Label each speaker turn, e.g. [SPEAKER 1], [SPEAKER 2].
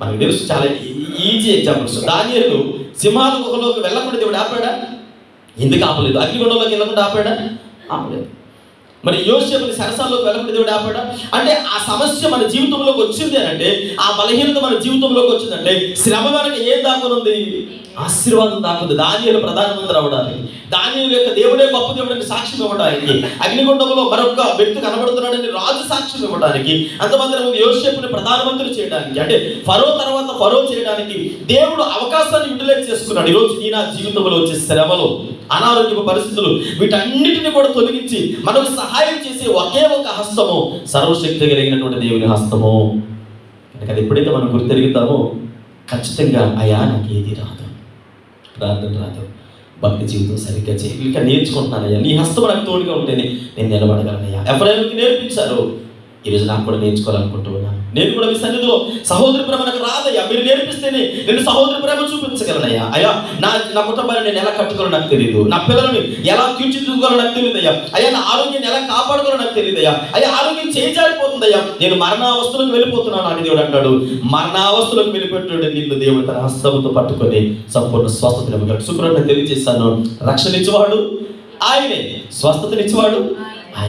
[SPEAKER 1] మనకు తెలుసు చాలా ఈజీ ఎగ్జాంపుల్స్ దానియలు సింహాల గుహలోకి వెళ్ళకుండా దేవుడు ఆపాడా? ఎందుకు ఆపలేదు? అగ్నిగుండంలోకి వెళ్ళకుండా ఆపాడా? ఆపలేదు. మరి యోసేపుని సరసాల్లోకి వెళ్ళకుండా దేవుడు ఆపాడా? అంటే ఆ సమస్య మన జీవితంలోకి వచ్చింది అంటే ఆ బలహీనత మన జీవితంలోకి వచ్చిందంటే శ్రమ మనకి ఏం దాక్కునుంది ఆశీర్వాదం దాకుంది దానియలు ప్రధానమంత్రి అవడానికి దానియుల యొక్క దేవుడే గొప్ప దేవుడికి సాక్ష్యం ఇవ్వడానికి. అగ్నిగుండంలో మరొక వ్యక్తి కనబడుతున్నాడని రాజు సాక్ష్యం ఇవ్వడానికి. అంతమంది యోసేపుని ప్రధానమంత్రి చేయడానికి. అంటే ఫరో తర్వాత ఫరో చేయడానికి దేవుడు అవకాశాన్ని యూటిలైజ్ చేస్తున్నాడు ఈరోజు నీ నా జీవితంలో వచ్చే శ్రమలు అనారోగ్య పరిస్థితులు వీటన్నిటిని కూడా తొలగించి మనకు సహాయం చేసే ఒకే ఒక హస్తము సర్వశక్తి కలిగినటువంటి దేవుని హస్తము. కనుక అది ఎప్పుడైతే మనం గుర్తెరుగుతామో ఖచ్చితంగా అయా నాకు ఏది రాదు. ప్రార్థన రాదు. భక్తి జీవితం సరిగ్గా చేయ. ఇంకా నేర్చుకుంటున్నానయ్యా. నీ హస్తం నాకు తోడుగా ఉంటేనే నేను నిలబడగలనయ్యా. ఎవరైనా నేర్పించారు. ఈరోజు నాకు కూడా నేర్చుకోవాలనుకుంటున్నాను నేను కూడా మీ సన్నిధిలో సహోదరి ప్రేమ నాకు రాదయ్యా. మీరు నేర్పిస్తేనే నేను సహోదరి ప్రేమ చూపించగలనయ్యా. అయ్యా నా నా కుటుంబాన్ని నేను ఎలా కట్టుకోవాలో నాకు తెలియదు నా పిల్లల్ని ఎలా తీర్చిదిద్దుకోవాలో నాకు తెలియదు అయ్యా అయ్యా నా ఆరోగ్యాన్ని ఎలా కాపాడుకోవాలో నాకు తెలియదయ్యా అయ్యా అయ్యా ఆరోగ్యం చేజారిపోతుందయ్యా. నేను మరణావస్థలకు వెళ్ళిపోతున్నాను అని దేవుడు అంటాడు. మరణావస్థలకు వెళ్ళిపెట్టాడు నిన్ను దేవుడు తన హస్తంతో పట్టుకొని సంపూర్ణ స్వస్థత ఇవ్వగలడు తెలియజేస్తాను రక్షణ ఇచ్చేవాడు. ఆయనే స్వస్థతనిచ్చేవాడు.